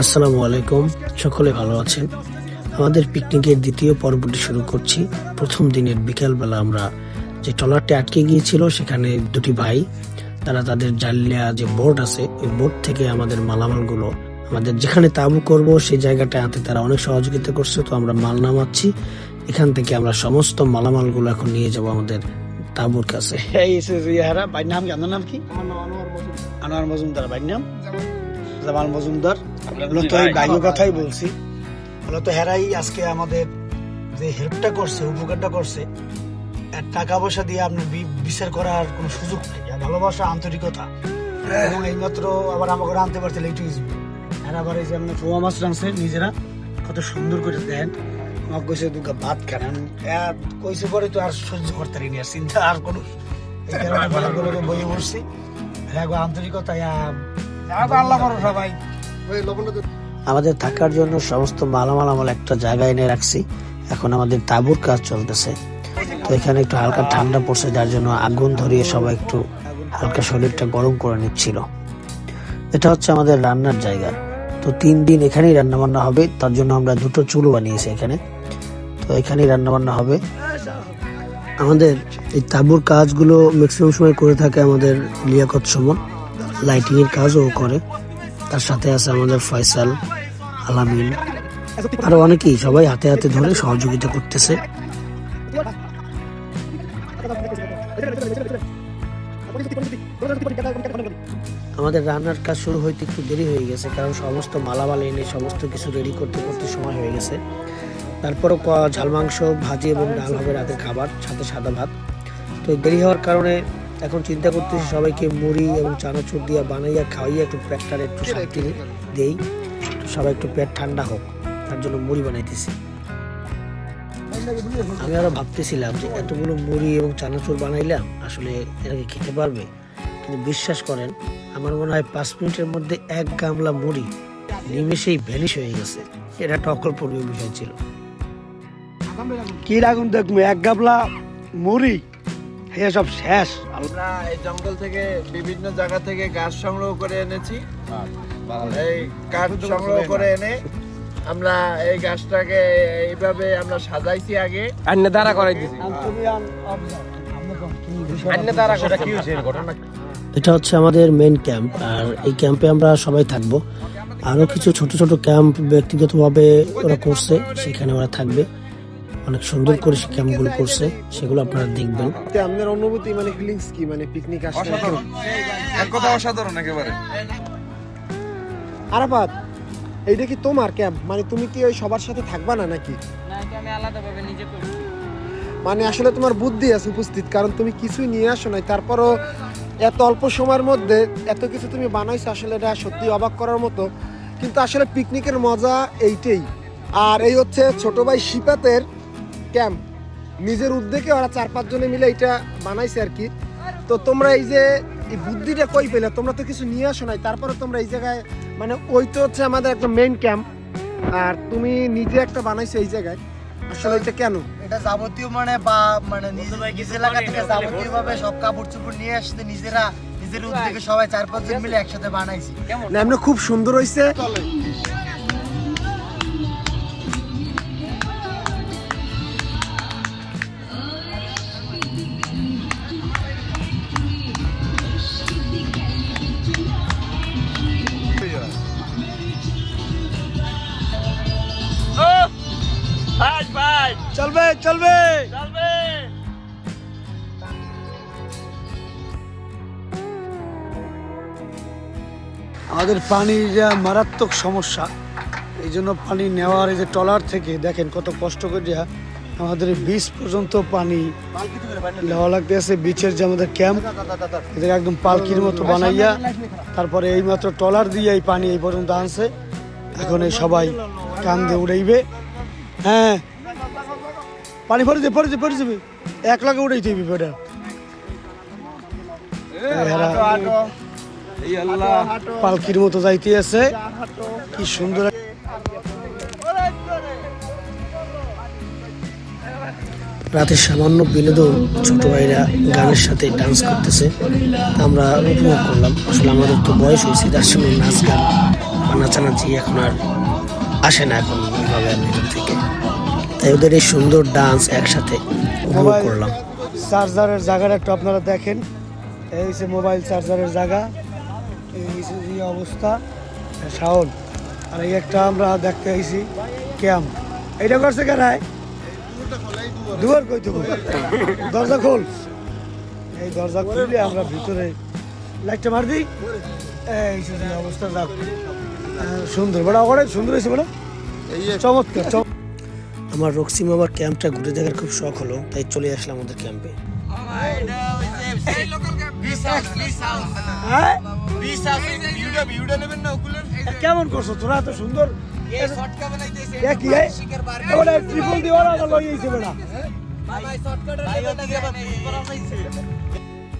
আসসালামু আলাইকুম। সকলে ভালো আছেন? আমাদের পিকনিকের দ্বিতীয় পর্বটি শুরু করছি। প্রথম দিনের বিকালবেলা আমরা যে ট্রলারটি আটকে গিয়েছিল সেখানে দুটি ভাই তারা তাদের জালিয়া যে বোট আছে ওই বোট থেকে আমাদের মালামালগুলো আমাদের যেখানে তাবু করব সেই জায়গাটা আনতে তারা অনেক সহযোগিতা করছে। তো আমরা মাল নামাচ্ছি। এখান থেকে আমরা সমস্ত মালামালগুলো এখন নিয়ে যাব আমাদের তাবুর কাছে। নাম কি? নাম কি? আনোয়ার মজুমদার ভাইয়ের নাম? জামাল মজুমদার। মূলত এই ভাইয়ের কথাই বলছি। মূলত হেরাই আজকে আমাদের যে হেল্পটা করছে উপকারটা করছে এর টাকা পয়সা দিয়ে আপনার বিচার করার কোনো সুযোগ নেই। আর ভালোবাসা আন্তরিকতা এবং এইমাত্র আবার আমাকে আনতে পারছে লেটুইজ আর আবার এই যে আপনার মাছ রাঁধছে নিজেরা কত সুন্দর করে দেন। আমাকে কইছে দুগা ভাত খান। কইছে পরে তো আর সহ্য করতে পারিনি আর চিন্তা আর কোনো এই কারণে ভালোগুলোকে বইয়ে বসছি হ্যাঁ গো আন্তরিকতা আল্লাহ আমাদের থাকার জন্য সমস্ত মালামাল আমরা একটা জায়গায় এনে রাখছি। এখন আমাদের তাঁবুর কাজ চলতেছে। তো এখানে একটু হালকা ঠান্ডা পড়ছে, যার জন্য আগুন ধরিয়ে সবাই একটু হালকা শরীরটা গরম করে নিচ্ছিল। এটা হচ্ছে আমাদের রান্নার জায়গা। তো তিন দিন এখানেই রান্নাবান্না হবে, তার জন্য আমরা দুটো চুলো বানিয়েছি এখানে। তো এখানেই রান্নাবান্না হবে। আমাদের এই তাঁবুর কাজগুলো ম্যাক্সিমাম সময় করে থাকে আমাদের লিয়াকত সমন। লাইটিংয়ের কাজও করে। তার সাথে আছে আমাদের ফয়সাল আলামিন। আরও অনেকেই সবাই হাতে হাতে ধরে সহযোগিতা করতেছে। আমাদের রান্নার কাজ শুরু হইতে একটু দেরি হয়ে গেছে, কারণ সমস্ত মালামাল এনে সমস্ত কিছু রেডি করতে করতে সময় হয়ে গেছে। তারপরও ঝাল, মাংস, ভাজি এবং ডাল হবে রাতের খাবার, সাথে সাদা ভাত। তো দেরি হওয়ার কারণে এখন চিন্তা করতেছি সবাইকে মুড়ি এবং চানাচুর দিয়ে বানাইয়া খাওয়াইয়া একটু পেটটার একটু শান্তি দেই। সবাই একটু পেট ঠান্ডা হোক, তার জন্য মুড়ি বানাইতেছি। আমি আরও ভাবতেছিলাম যে এতগুলো মুড়ি এবং চানাচুর বানাইলাম আসলে এটাকে খেতে পারবে? কিন্তু বিশ্বাস করেন, আমার মনে হয় পাঁচ মিনিটের মধ্যে এক গামলা মুড়ি নিমেষেই ভ্যানিশ হয়ে গেছে। এটা একটা অকল্পনীয় বিষয় ছিল। কি লাগুন দেখব, এক গামলা মুড়ি? হে সব শেষ। আমরা এই জঙ্গল থেকে বিভিন্ন জায়গা থেকে গাছ সংগ্রহ করে এনেছি। এই কাঠ সংগ্রহ করে এনে আমরা এই গাছটাকে এইভাবে আমরা সাজাইছি আগে। আন্নে দ্বারা করাই দিছি আন্নে দ্বারা সেটা কি হয়েছে ঘটনা? এটা হচ্ছে আমাদের মেন ক্যাম্প আর এই ক্যাম্পে আমরা সবাই থাকব। আরও কিছু ছোট ছোট ক্যাম্প ব্যক্তিগতভাবে ওরা করছে সেখানে ওরা থাকবে। অনেক সুন্দর করে সে ক্যাম্পগুলো করছে সেগুলো আপনারা দেখবেন। আপনার অনুভূতি মানে ফিলিংস কি? মানে পিকনিক আসলে এক কথা অসাধারণ একেবারে। আরাফাত এইটা কি তোমার ক্যাম্প মানে তুমি কি ওই সবার সাথে থাকবা না নাকি? না এটা আমি আলাদাভাবে নিজে করছি। মানে আসলে তোমার বুদ্ধি আছে উপস্থিত কারণ তুমি কিছুই নিয়ে আসো নাই। তারপরও এত অল্প সময়ের মধ্যে এত কিছু তুমি বানাইছো আসলে এটা সত্যি অবাক করার মতো। কিন্তু আসলে পিকনিকের মজা এইটাই। আর এই হচ্ছে ছোট ভাই শিপাতের ক্যাম্প। নিজের উদ্যোগে ওরা চার পাঁচ জনে মিলে এটা বানাইছে আর কি। তো তোমরা এই যে এই বুদ্ধিটা কই পেলে? তোমরা তো কিছু নিয়ে আসো নাই তারপরে তোমরা এই জায়গায় মানে ওই তো হচ্ছে আমাদের একটা মেইন ক্যাম্প আর তুমি নিজে একটা বানাইছো এই জায়গায়। আসলে এটা কেন? এটা যাবতীয় মানে বা মানে নিজের নিজ এলাকা থেকে যাবতীয় ভাবে সব কাপড় চোপড় নিয়ে আসতে নিজেরা নিজের উদ্যোগে সবাই চার পাঁচ জন মিলে একসাথে বানাইছি। না এমনি খুব সুন্দর হয়েছে চলবে। চলবে। আমাদের পানির যা মারাত্মক সমস্যা এই জন্য পানি নেওয়ার এই যে ট্রলার থেকে দেখেন কত কষ্ট করে যা আমাদের বিচ পর্যন্ত পানি নেওয়া লাগতেছে বিচের যে আমাদের ক্যাম্প এদের একদম পালকির মতো বানাইয়া তারপরে এই মাত্র ট্রলার দিয়ে এই পানি এই পর্যন্ত আনছে। এখন এই সবাই কান্দে উড়াইবে। হ্যাঁ পানি পরে যাবে পরে যাবে পরে যাবে এক লাখে হইবে বেটা। এরা পালকির মতো যাইতে আছে। কি সুন্দর রাতে সামান্য বিনোদন ছোট ভাইরা গানের সাথে ডান্স করতেছে। আমরা উপভোগ করলাম। আসলে আমাদের তো বয়স হয়েছে তার সঙ্গে নাচ গান নাচানাচি এখন আর আসে না এখন থেকে। তাই ওদের এই সুন্দর ডান্স একসাথে উপভোগ মোবাইল করলাম। চার্জারের জায়গাটা একটু আপনারা দেখেন। এই যে মোবাইল চার্জারের জায়গা। এই যে অবস্থা। শাওন আর এই একটা আমরা দেখতে আইছি ক্যাম্প এইটা করছে কেনায় দুয়ার কই তো দরজা খোল। এই দরজা খুললে আমরা ভিতরে লাইটটা মার দিই। এই যে অবস্থা যাক। সুন্দর। বড় অনেক সুন্দর হয়েছে বড় চমৎকার চমৎকার। আমার রক্সি মামার ক্যাম্পটা ঘুরে দেখার খুব শখ হলো, তাই চলে আসলাম আমাদের ক্যাম্পে। হ্যাঁ? কেমন করছ তোরা এত সুন্দর।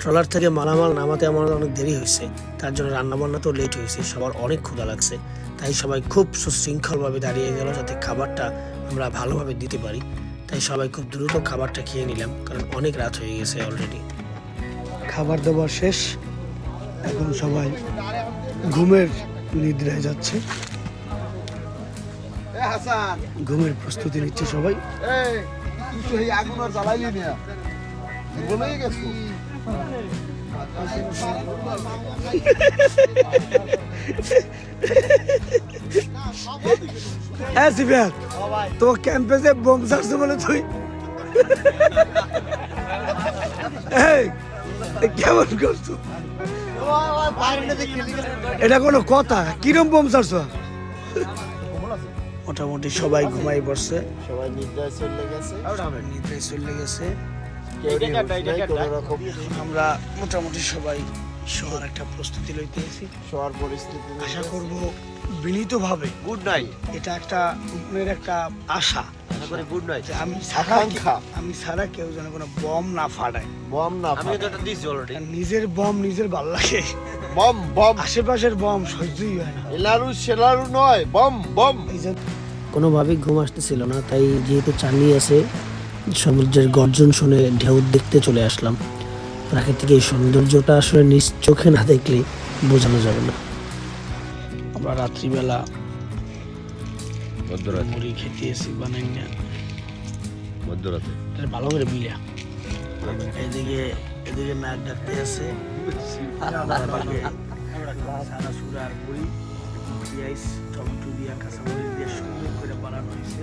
ট্রলার থেকে মালামাল নামাতে আমার অনেক দেরি হয়েছে, তার জন্য রান্নাবান্নাতেও লেট হয়েছে, সবার অনেক ক্ষুধা লাগছে, তাই সবাই খুব সুশৃঙ্খলভাবে দাঁড়িয়ে গেল যাতে খাবারটা আমরা ভালোভাবে দিতে পারি। তাই সবাই খুব দ্রুত খাবারটা খেয়ে নিলাম কারণ অনেক রাত হয়ে গেছে অলরেডি খাবার দাবার শেষ এখন সবাই ঘুমের নিদ্রায় যাচ্ছে। ঘুমের প্রস্তুতি নিচ্ছে সবাই। আগুন আর জ্বালাইলি না। বলেই গেছো হ্যাঁ তো ক্যাম্পে যে বোম ছাড়ছে বলে তুই কেমন করছ? এটা কোনো কথা কিরম বোম ছাড়ছো মোটামুটি সবাই ঘুমাই পড়ছে। সবাই নিদ্রায় চলে গেছে। সবাই নিদ্রায় চলে গেছে। আমরা মোটামুটি সবাই শোয়ার একটা প্রস্তুতি লইতেছি শোয়ার পরিস্থিতি আশা করব বিনীতভাবে গুড নাইট এটা একটা মনের একটা আশা। আশা করি গুড নাইট আমি ছাড়া আমি ছাড়া কেউ যেন কোনো বম না ফাটায়। বম না আমি তো একটা দিছি অলরেডি নিজের বম নিজের ভালো লাগে। বম বম। আশেপাশের বম সহ্যই হয় না। এলারু সেলারু নয় বম বম। কোনোভাবেই ঘুম আসতেছিল না তাই যেহেতু চান্নি আছে সমুদ্রের গর্জন শুনে ঢেউ দেখতে চলে আসলাম। প্রাকৃতিক এই সৌন্দর্যটা আসলে নিজ চোখে না দেখলে বোঝানো যাবে না। আমরা রাত্রিবেলা মুড়ি খেতে এসি বানাই না। মধ্যরাতে। ভালো করে বিলা এদিকে এদিকে নাক ডাকতে আছে সারা সুরা আর বড়ি পেঁয়াজ টমেটো দিয়া কাঁচামরিচ দিয়ে সুন্দর করে বানানো হয়েছে।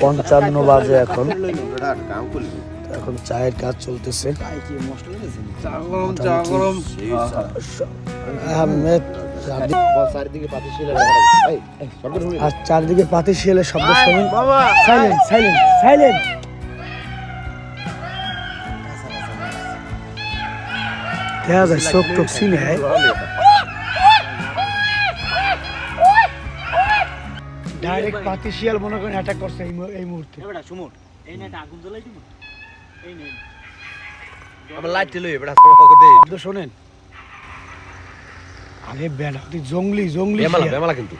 পঞ্চান্ন বাজে এখন। এখন। চায়ের কাজ চলতেছে। আর চারদিকে পাতি শিয়ালের শব্দ শোনেন। Silent silent silent. দেখা যায় চোখ টোক সিনে ডাইরেক্ট পাতি শিয়াল মনে করেন অ্যাটাক করছে এই এই মুহূর্তে। আমার লাইট লই দে। শোনেন। আরে বেড়া তুই জঙ্গলি জঙ্গলি বেমালা বেমালা কিন্তু।